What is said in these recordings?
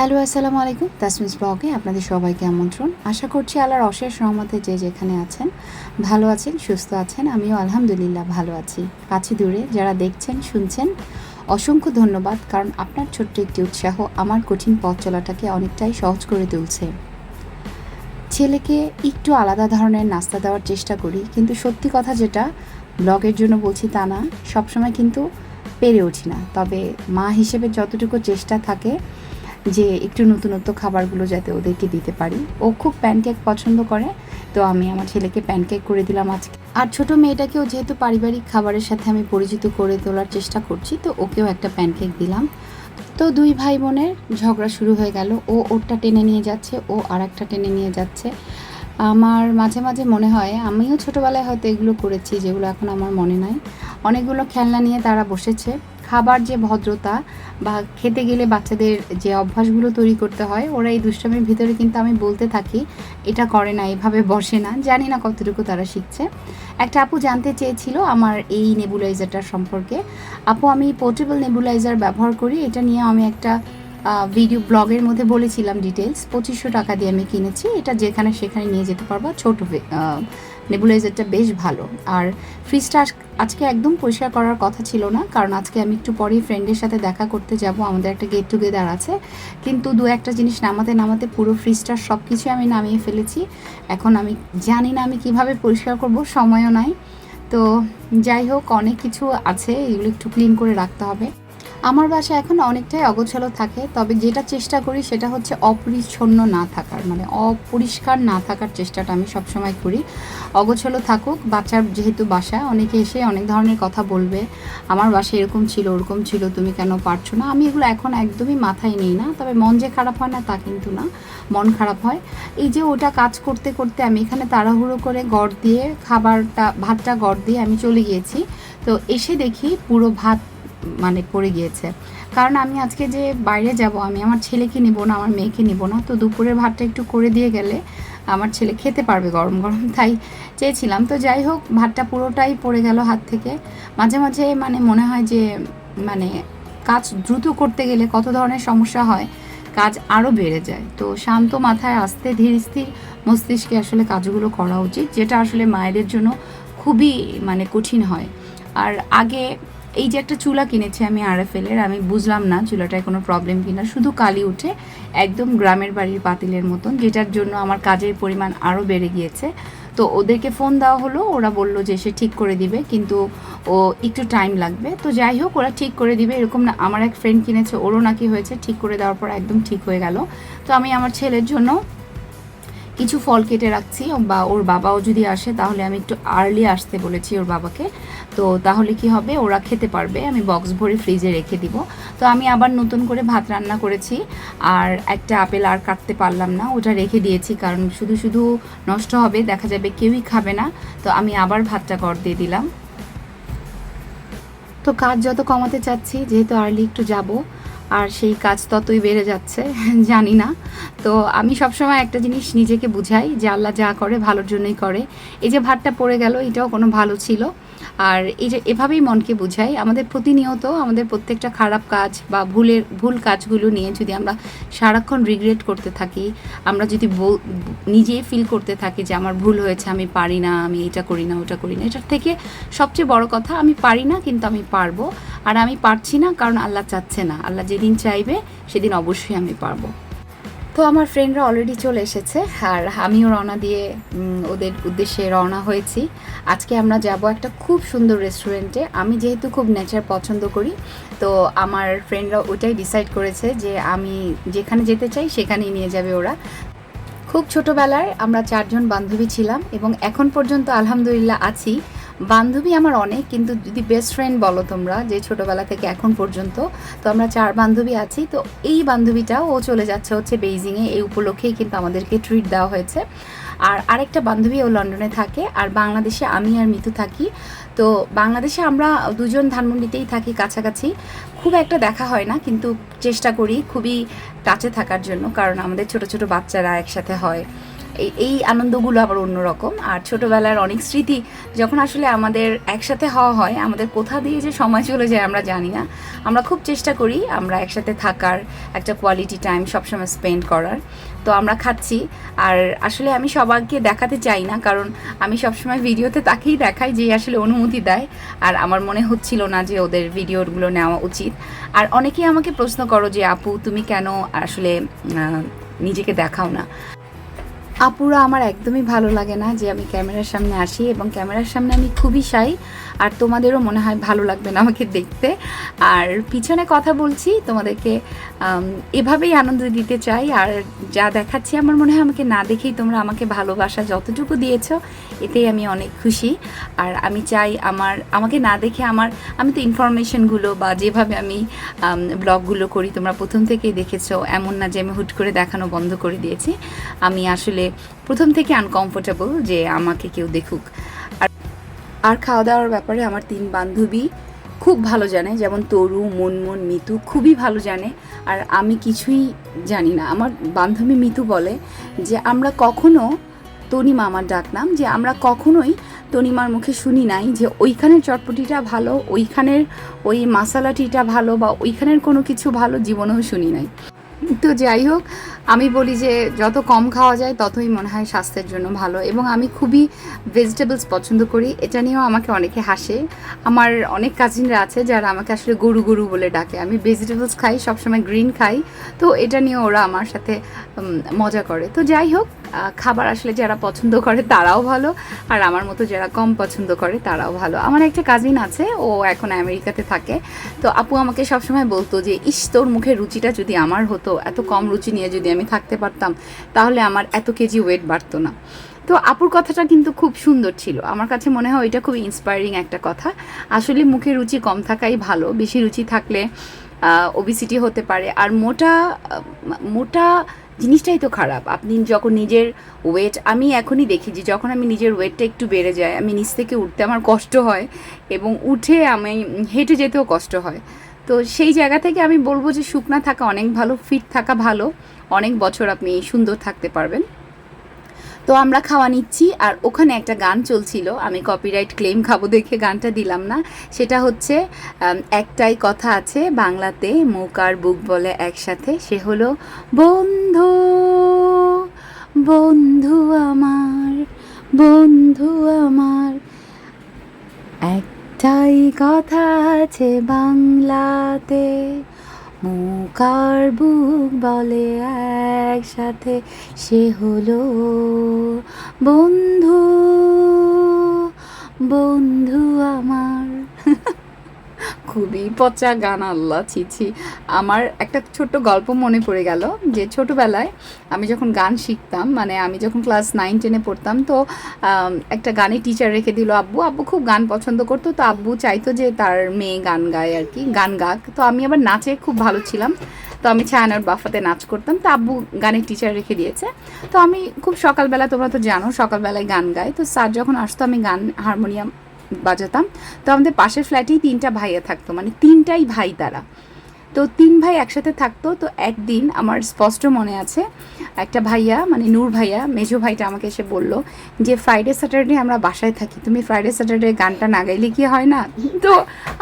Hello, আসসালামু আলাইকুম। তাসমিস ব্লগে আপনাদের সবাইকে আমন্ত্রণ। আশা করছি আল্লাহর অশেষ রহমতে যে যেখানে আছেন ভালো আছেন, সুস্থ আছেন। আমিও আলহামদুলিল্লাহ ভালো আছি। কাছে দূরে যারা দেখছেন, শুনছেন, অসংখ্য ধন্যবাদ, কারণ আপনার ছোট্ট একটি উৎসাহ আমার কঠিন পথ চলাটাকে অনেকটাই সহজ করে তুলছে। ছেলেকে একটু আলাদা ধরনের নাস্তা দেওয়ার চেষ্টা করি, কিন্তু সত্যি কথা যেটা ব্লগের জন্য বলছি তা না। সবসময় কিন্তু পেরে উঠি না। তবে মা হিসেবে যতটুকু চেষ্টা থাকে যে একটু নতুনত্ব খাবারগুলো যাতে ওদেরকে দিতে পারি। ও খুব প্যানকেক পছন্দ করে, তো আমি আমার ছেলেকে প্যানকেক করে দিলাম আজকে। আর ছোট মেয়েটাকেও যেহেতু পারিবারিক খাবারের সাথে আমি পরিচিত করে তোলার চেষ্টা করছি, তো ওকেও একটা প্যানকেক দিলাম। তো দুই ভাই বোনের ঝগড়া শুরু হয়ে গেল। ও ওরটা টেনে নিয়ে যাচ্ছে, ও আর একটা টেনে নিয়ে যাচ্ছে। আমার মাঝে মাঝে মনে হয়, আমিও ছোটোবেলায় হয়তো এগুলো করেছি, যেগুলো এখন আমার মনে নাই। অনেকগুলো খেলনা নিয়ে তারা বসেছে। খাবার যে ভদ্রতা বা খেতে গেলে বাচ্চাদের যে অভ্যাসগুলো তৈরি করতে হয়, ওরা এই দুষ্টামির ভিতরে কিন্তু আমি বলতে থাকি, এটা করে না, এভাবে বসে না। জানি না কতটুকু তারা শিখছে। একটা আপু জানতে চেয়েছিল আমার এই নেবুলাইজারটার সম্পর্কে। আপু, আমি পোর্টেবল নেবুলাইজার ব্যবহার করি, এটা নিয়ে আমি একটা ভিডিও ব্লগের মধ্যে বলেছিলাম ডিটেলস পঁচিশশো টাকা দিয়ে আমি কিনেছি, এটা যেখানে সেখানে নিয়ে যেতে পারবা। ছোটো নেবুলাইজারটা বেশ ভালো। আর ফ্রিজটা আজকে একদম পরিষ্কার করার কথা ছিল না, কারণ আজকে আমি একটু পরেই ফ্রেন্ডের সাথে দেখা করতে যাব, আমাদের একটা গেট টুগেদার আছে। কিন্তু দু একটা জিনিস নামাতে নামাতে পুরো ফ্রিজটার সব কিছু আমি নামিয়ে ফেলেছি। এখন আমি জানি না আমি কীভাবে পরিষ্কার করব, সময়ও নাই। তো যাই হোক, অনেক কিছু আছে, এগুলো একটু ক্লিন করে রাখতে হবে। আমার বাসা এখন অনেকটাই অগোছালো থাকে, তবে যেটা চেষ্টা করি সেটা হচ্ছে অপরিচ্ছন্ন না থাকার মানে অপরিষ্কার না থাকার চেষ্টাটা আমি সবসময় করি। অগোছালো থাকুক, বাচ্চার যেহেতু বাসা, অনেকে এসে অনেক ধরনের কথা বলবে, আমার বাসা এরকম ছিল, ওরকম ছিল, তুমি কেন পারছ না? আমি এগুলো এখন একদমই মাথায় নিই না, তবে মন যে খারাপ হয় না তা কিন্তু না, মন খারাপ হয়। এই যে ওটা কাজ করতে করতে আমি এখানে তাড়াহুড়ো করে গড় দিয়ে, খাবারটা, ভাতটা গড় দিয়ে আমি চলে গিয়েছি। তো এসে দেখি পুরো ভাত মানে পড়ে গিয়েছে। কারণ আমি আজকে যে বাইরে যাব, আমি আমার ছেলেকে নিব না, আমার মেয়েকে নিব না, তো দুপুরের ভাতটা একটু করে দিয়ে গেলে আমার ছেলে খেতে পারবে গরম গরম, তাই চেয়েছিলাম। তো যাই হোক, ভাতটা পুরোটাই পড়ে গেল হাত থেকে। মাঝে মাঝে মানে মনে হয় যে মানে কাজ দ্রুত করতে গেলে কত ধরনের সমস্যা হয়, কাজ আরও বেড়ে যায়। তো শান্ত মাথায় আস্তে ধীর স্থির মস্তিষ্কে আসলে কাজগুলো করা উচিত, যেটা আসলে মায়েদের জন্য খুবই মানে কঠিন হয়। আর আগে এই যে একটা চুলা কিনেছি আমি আর আরএফএলের আমি বুঝলাম না চুলাটায় কোনো প্রবলেম কিনা। শুধু কালি উঠে একদম গ্রামের বাড়ির পাতিলের মতন, যেটার জন্য আমার কাজের পরিমাণ আরও বেড়ে গিয়েছে। তো ওদেরকে ফোন দেওয়া হলো, ওরা বলল যে সে ঠিক করে দিবে, কিন্তু ও একটু টাইম লাগবে। তো যাই হোক, ওরা ঠিক করে দিবে, এরকম না, আমার এক ফ্রেন্ড কিনেছে, ওরও নাকি হয়েছে, ঠিক করে দেওয়ার পর একদম ঠিক হয়ে গেল। তো আমি আমার ছেলের জন্য কিছু ফল কেটে রাখছি, বা ওর বাবাও যদি আসে তাহলে আমি একটু আর্লি আসতে বলেছি ওর বাবাকে। তো তাহলে কি হবে? ওরা খেতে পারবে, আমি বক্স ভরে ফ্রিজে রেখে দিব। তো আমি আবার নতুন করে ভাত রান্না করেছি, আর একটা আপেল আর কাটতে পারলাম না, ওটা রেখে দিয়েছি, কারণ শুধু শুধু নষ্ট হবে, দেখা যাবে কেউই খাবে না। তো আমি আবার ভাতটা কর দিয়ে দিলাম। তো কাজ যত কমাতে চাচ্ছি, যেহেতু আর্লি একটু যাব আর সেই কাজ ততই বেড়ে যাচ্ছে, জানি না। তো আমি সবসময় একটা জিনিস নিজেকে বুঝাই যে আল্লাহ যা করে ভালোর জন্যই করে। এই যে ভাতটা পড়ে গেল, এটাও কোনো ভালো ছিল। আর এই যে এভাবেই মনকে বুঝাই, আমাদের প্রতিনিয়ত আমাদের প্রত্যেকটা খারাপ কাজ বা ভুলের, ভুল কাজগুলো নিয়ে যদি আমরা সারাক্ষণ রিগ্রেট করতে থাকি, আমরা যদি নিজেই ফিল করতে থাকি যে আমার ভুল হয়েছে, আমি পারি না, আমি এটা করি না, ওটা করি না, এটার থেকে সবচেয়ে বড় কথা, আমি পারি না কিন্তু আমি পারব। আর আমি পারছি না কারণ আল্লাহ চাচ্ছে না। আল্লাহ যেদিন চাইবে, সেদিন অবশ্যই আমি পারব। তো আমার ফ্রেন্ডরা অলরেডি চলে এসেছে আর আমিও রওনা দিয়ে ওদের উদ্দেশ্যে রওনা হয়েছি। আজকে আমরা যাব একটা খুব সুন্দর রেস্টুরেন্টে আমি যেহেতু খুব নেচার পছন্দ করি, তো আমার ফ্রেন্ডরা ওটাই ডিসাইড করেছে যে আমি যেখানে যেতে চাই সেখানেই নিয়ে যাবে ওরা। খুব ছোটোবেলায় আমরা চারজন বান্ধবী ছিলাম এবং এখন পর্যন্ত আলহামদুলিল্লাহ আছি। বান্ধবী আমার অনেক, কিন্তু যদি বেস্ট ফ্রেন্ড বলো তোমরা, যে ছোটোবেলা থেকে এখন পর্যন্ত, তো আমরা চার বান্ধবী আছি, তো এই বান্ধবীটা ও চলে যাচ্ছে হচ্ছে বেইজিংয়ে এই উপলক্ষেই কিন্তু আমাদেরকে ট্রিট দেওয়া হয়েছে। আর আরেকটা বান্ধবী ও লন্ডনে থাকে, আর বাংলাদেশে আমি আর মিতু থাকি। তো বাংলাদেশে আমরা দুজন ধানমন্ডিতেই থাকি কাছাকাছি। খুব একটা দেখা হয় না, কিন্তু চেষ্টা করি খুবই টাচে থাকার জন্য, কারণ আমাদের ছোট ছোট বাচ্চারা একসাথে হয়। এই- আনন্দগুলো আবার অন্যরকম। আর ছোটোবেলার অনেক স্মৃতি যখন আসলে আমাদের একসাথে হওয়া হয়, আমাদের কোথা দিয়ে যে সময় চলে যায় আমরা জানি না। আমরা খুব চেষ্টা করি আমরা একসাথে থাকার একটা কোয়ালিটি টাইম সবসময় স্পেন্ড করার। তো আমরা খাচ্ছি। আর আসলে আমি সবাইকে দেখাতে চাই না, কারণ আমি সবসময় ভিডিওতে তাকেই দেখাই যে আসলে অনুমতি দেয়। আর আমার মনে হচ্ছিল না যে ওদের ভিডিওগুলো নেওয়া উচিত। আর অনেকেই আমাকে প্রশ্ন করো যে, আপু, তুমি কেন আসলে নিজেকে দেখাও না? আপুরা আমার একদমই ভালো লাগে না যে আমি ক্যামেরার সামনে আসি এবং ক্যামেরার সামনে আমি খুবই সাই আর তোমাদেরও মনে হয় ভালো লাগবে না আমাকে দেখতে। আর পিছনে কথা বলছি, তোমাদেরকে এভাবেই আনন্দ দিতে চাই, আর যা দেখাচ্ছি আমার মনে হয় আমাকে না দেখেই তোমরা আমাকে ভালোবাসা যতটুকু দিয়েছ, এতেই আমি অনেক খুশি। আর আমি চাই আমার, আমাকে না দেখে আমার, আমি তো ইনফরমেশনগুলো বা যেভাবে আমি ব্লগগুলো করি, তোমরা প্রথম থেকেই দেখেছ, এমন না যে আমি হুট করে দেখানো বন্ধ করে দিয়েছি। আমি আসলে প্রথম থেকে আনকমফোর্টেবল যে আমাকে কেউ দেখুক। আর আর খাওয়া দাওয়ার ব্যাপারে আমার তিন বান্ধবী খুব ভালো জানে, যেমন তরু, মনমন, মিতু খুবই ভালো জানে। আর আমি কিছুই জানি না। আমার বান্ধবী মিতু বলে যে, আমরা কখনো তনিমা আমার ডাকনাম যে আমরা কখনোই তনিমার মুখে শুনি নাই যে ওইখানের চটপটিটা ভালো, ওইখানের ওই মাসালাটিটা ভালো বা ওইখানের কোনো কিছু ভালো জীবনেও শুনি নাই। তো যাই হোক আমি বলি যে যত কম খাওয়া যায়, ততই মনে হয় স্বাস্থ্যের জন্য ভালো। এবং আমি খুবই ভেজিটেবলস পছন্দ করি। এটা নিয়েও আমাকে অনেকে হাসে। আমার অনেক কাজিনরা আছে যারা আমাকে আসলে গরু গরু বলে ডাকে। আমি ভেজিটেবলস খাই, সবসময় গ্রিন খাই। তো এটা নিয়ে ওরা আমার সাথে মজা করে। তো যাই হোক খাবার আসলে যারা পছন্দ করে তারাও ভালো। আর আমার মতো যারা কম পছন্দ করে তারাও ভালো। আমার একটা কাজিন আছে, ও এখন আমেরিকাতে থাকে। তো আপু আমাকে সবসময় বলতো যে, ইস, তোর মুখের রুচিটা যদি আমার হতো, এত কম রুচি নিয়ে যদি আমি থাকতে পারতাম, তাহলে আমার এত কেজি ওয়েট বাড়তো না। তো আপুর কথাটা কিন্তু খুব সুন্দর ছিল। আমার কাছে মনে হয় এটা খুব ইন্সপায়ারিং একটা কথা। আসলে মুখে রুচি কম থাকাই ভালো। বেশি রুচি থাকলে ওবিসিটি হতে পারে। আর মোটা মোটা জিনিসটাই তো খারাপ। আপনি যখন নিজের ওয়েট আমি এখনই দেখি যে যখন আমি নিজের ওয়েটটা একটু বেড়ে যায়, আমি নিচ থেকে উঠতে আমার কষ্ট হয় এবং উঠে আমি হেঁটে যেতেও কষ্ট হয়। তো সেই জায়গা থেকে আমি বলব যে শুকনা থাকা অনেক ভালো ফিট থাকা ভালো। অনেক বছর আপনি সুন্দর থাকতে পারবেন। তো আমরা খাওয়া নিচ্ছি, আর ওখানে একটা গান চলছিল। আমি কপিরাইট ক্লেম খাব দেখে গানটা দিলাম না। সেটা হচ্ছে একটাই কথা আছে বাংলাতে মৌকার বুক বলে একসাথে। সে হলো, বন্ধু বন্ধু আমার বন্ধু আমার একটাই কথা আছে বাংলাতে। মুকার বুক বলে একসাথে সে হলো বন্ধু। বন্ধু আমার খুবই পচা, গান, আল্লাহ ছিছি আমার একটা ছোট্ট গল্প মনে পড়ে গেল যে ছোটবেলায় আমি যখন গান শিখতাম মানে আমি যখন ক্লাস নাইন টেনে পড়তাম, তো একটা গানের টিচার রেখে দিল আব্বু। আব্বু খুব গান পছন্দ করতো, তো আব্বু চাইতো যে তার মেয়ে গান গায় আর কি, গান গাক। তো আমি আবার নাচে খুব ভালো ছিলাম, তো আমি ছায়ানোর বাফাতে নাচ করতাম, তো আব্বু গানের টিচার রেখে দিয়েছে। তো আমি খুব সকালবেলা, তোমরা তো জানো, সকালবেলায় গান গাই তো স্যার যখন আসতো, আমি গান হারমোনিয়াম বাজাতাম। তো আমাদের পাশের ফ্ল্যাটেই তিনটা ভাইয়া থাকতো মানে তিনটাই ভাই তারা। তো তিন ভাই একসাথে থাকতো, তো একদিন আমার স্পষ্ট মনে আছে, একটা ভাইয়া মানে নূর ভাইয়া মেজো ভাইটা আমাকে এসে বলল যে ফ্রাইডে স্যাটারডে আমরা বাসায় থাকি। তুমি ফ্রাইডে স্যাটারডে গানটা না গাইলে কি হয় না? তো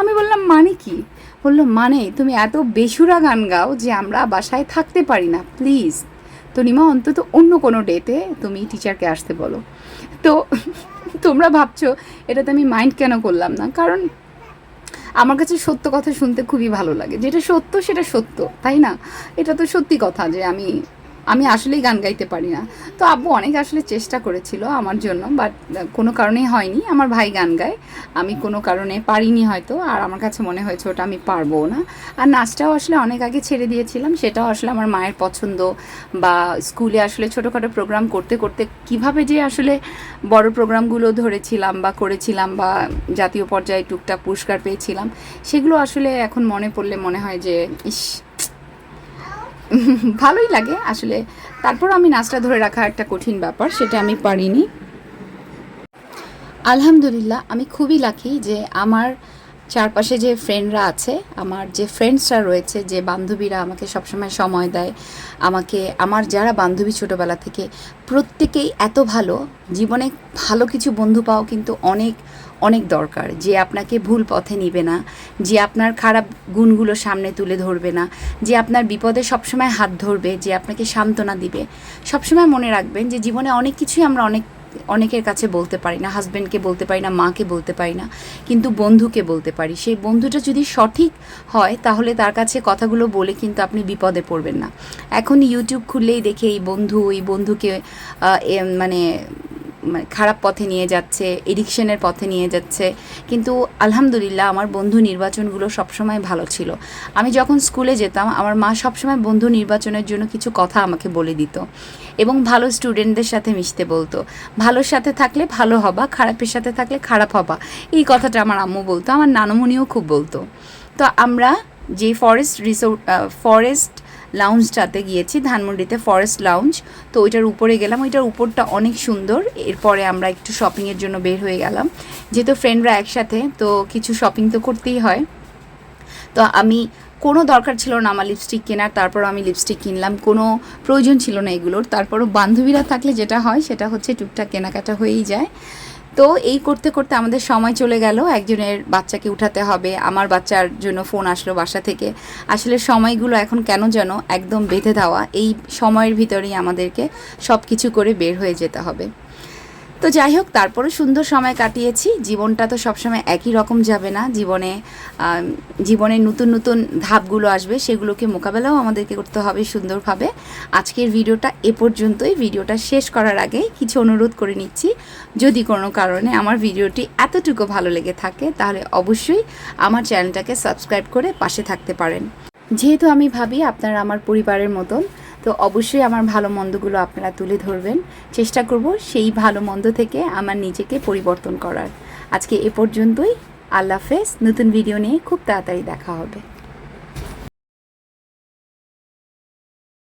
আমি বললাম মানে কি? বলল মানে তুমি এত বেসুরা গান গাও যে আমরা বাসায় থাকতে পারি না প্লিজ তো নিমা, অন্তত অন্য কোনো ডেতে তুমি টিচারকে আসতে বলো। তো তোমরা ভাবছ, এটাতে আমি মাইন্ড কেন করলাম না? কারণ আমার কাছে সত্য কথা শুনতে খুবই ভালো লাগে। যেটা সত্য, সেটা সত্য, তাই না? এটা তো সত্যি কথা যে আমি আমি আসলেই গান গাইতে পারি না। তো আব্বু অনেক আসলে চেষ্টা করেছিল আমার জন্য বাট কোনো কারণেই হয়নি। আমার ভাই গান গায়। আমি কোনো কারণে পারিনি হয়তো, আর আমার কাছে মনে হয়েছে ওটা আমি পারব না। আর নাচটাও আসলে অনেক আগে ছেড়ে দিয়েছিলাম, সেটাও আসলে আমার মায়ের পছন্দ। বা স্কুলে আসলে ছোটোখাটো প্রোগ্রাম করতে করতে কীভাবে যে আসলে বড় প্রোগ্রামগুলো ধরেছিলাম বা করেছিলাম বা জাতীয় পর্যায়ে টুকটাক পুরস্কার পেয়েছিলাম, সেগুলো আসলে এখন মনে পড়লে মনে হয় যে, ইস ভালোই লাগে আসলে। তারপর আমি নাচটা ধরে রাখা একটা কঠিন ব্যাপার, সেটা আমি পারিনি। আলহামদুলিল্লাহ, আমি খুবই লাকি যে আমার চারপাশে যে ফ্রেন্ডরা আছে, আমার যে ফ্রেন্ডসরা রয়েছে, যে বান্ধবীরা আমাকে সবসময় সময় দেয়, আমাকে, আমার যারা বান্ধবী ছোটোবেলা থেকে, প্রত্যেকেই এত ভালো, জীবনে ভালো কিছু বন্ধু পাওয়া কিন্তু অনেক অনেক দরকার। যে আপনাকে ভুল পথে নিবে না, যে আপনার খারাপ গুণগুলো সামনে তুলে ধরবে না, যে আপনার বিপদে সবসময় হাত ধরবে, যে আপনাকে সান্ত্বনা দিবে। সবসময় মনে রাখবেন যে জীবনে অনেক কিছুই আমরা অনেক অনেকের কাছে বলতে পারি না হাজব্যান্ডকে বলতে পারি না, মাকে বলতে পারি না, কিন্তু বন্ধুকে বলতে পারি। সেই বন্ধুটা যদি সঠিক হয়, তাহলে তার কাছে কথাগুলো বলে কিন্তু আপনি বিপদে পড়বেন না। এখন ইউটিউব খুললেই দেখে এই বন্ধু এই বন্ধুকে মানে মানে খারাপ পথে নিয়ে যাচ্ছে এডিকশনের পথে নিয়ে যাচ্ছে। কিন্তু আলহামদুলিল্লাহ আমার বন্ধু নির্বাচনগুলো সবসময় ভালো ছিল। আমি যখন স্কুলে যেতাম, আমার মা সবসময় বন্ধু নির্বাচনের জন্য কিছু কথা আমাকে বলে দিত এবং ভালো স্টুডেন্টদের সাথে মিশতে বলতো। ভালোর সাথে থাকলে ভালো হবা, খারাপের সাথে থাকলে খারাপ হবা। এই কথাটা আমার আম্মু বলতো, আমার নানুমণিও খুব বলতো। তো আমরা যে ফরেস্ট রিসোর্ট ফরেস্ট লাউঞ্জটাতে গিয়েছি, ধানমন্ডিতে ফরেস্ট লাউঞ্জ তো ওইটার উপরে গেলাম, ওইটার উপরটা অনেক সুন্দর। এরপরে আমরা একটু শপিংয়ের জন্য বের হয়ে গেলাম। যেহেতু ফ্রেন্ডরা একসাথে, তো কিছু শপিং তো করতেই হয়। তো আমি, কোনো দরকার ছিল না আমার লিপস্টিক কেনার, তারপর আমি লিপস্টিক কিনলাম। কোনো প্রয়োজন ছিল না এগুলোর। তারপরও বান্ধবীরা থাকলে যেটা হয়, সেটা হচ্ছে টুকটাক কেনাকাটা হয়েই যায়। তো এই করতে করতে আমাদের সময় চলে গেল। একজনের বাচ্চাকে উঠাতে হবে। আমার বাচ্চার জন্য ফোন আসলো বাসা থেকে। আসলে সময়গুলো এখন কেন যেন একদম বেঁধে দেওয়া। এই সময়ের ভিতরেই আমাদেরকে সব কিছু করে বের হয়ে যেতে হবে। তো যাই হোক তারপরে সুন্দর সময় কাটিয়েছি। জীবনটা তো সবসময় একই রকম যাবে না। জীবনে জীবনে নতুন নতুন ধাপগুলো আসবে। সেগুলোকে মোকাবেলাও আমাদেরকে করতে হবে সুন্দরভাবে। আজকের ভিডিওটা এ পর্যন্তই। ভিডিওটা শেষ করার আগে কিছু অনুরোধ করে নিচ্ছি। যদি কোনো কারণে আমার ভিডিওটি এতটুকু ভালো লেগে থাকে, তাহলে অবশ্যই আমার চ্যানেলটাকে সাবস্ক্রাইব করে পাশে থাকতে পারেন। যেহেতু আমি ভাবি আপনারা আমার পরিবারের মতন তো অবশ্যই আমার ভালো মন্দগুলো আপনারা তুলে ধরবেন। চেষ্টা করব সেই ভালো মন্দ থেকে আমার নিজেকে পরিবর্তন করার। আজকে এ পর্যন্তই। আল্লাহ হাফেজ। নতুন ভিডিও নিয়ে খুব তাড়াতাড়ি দেখা হবে।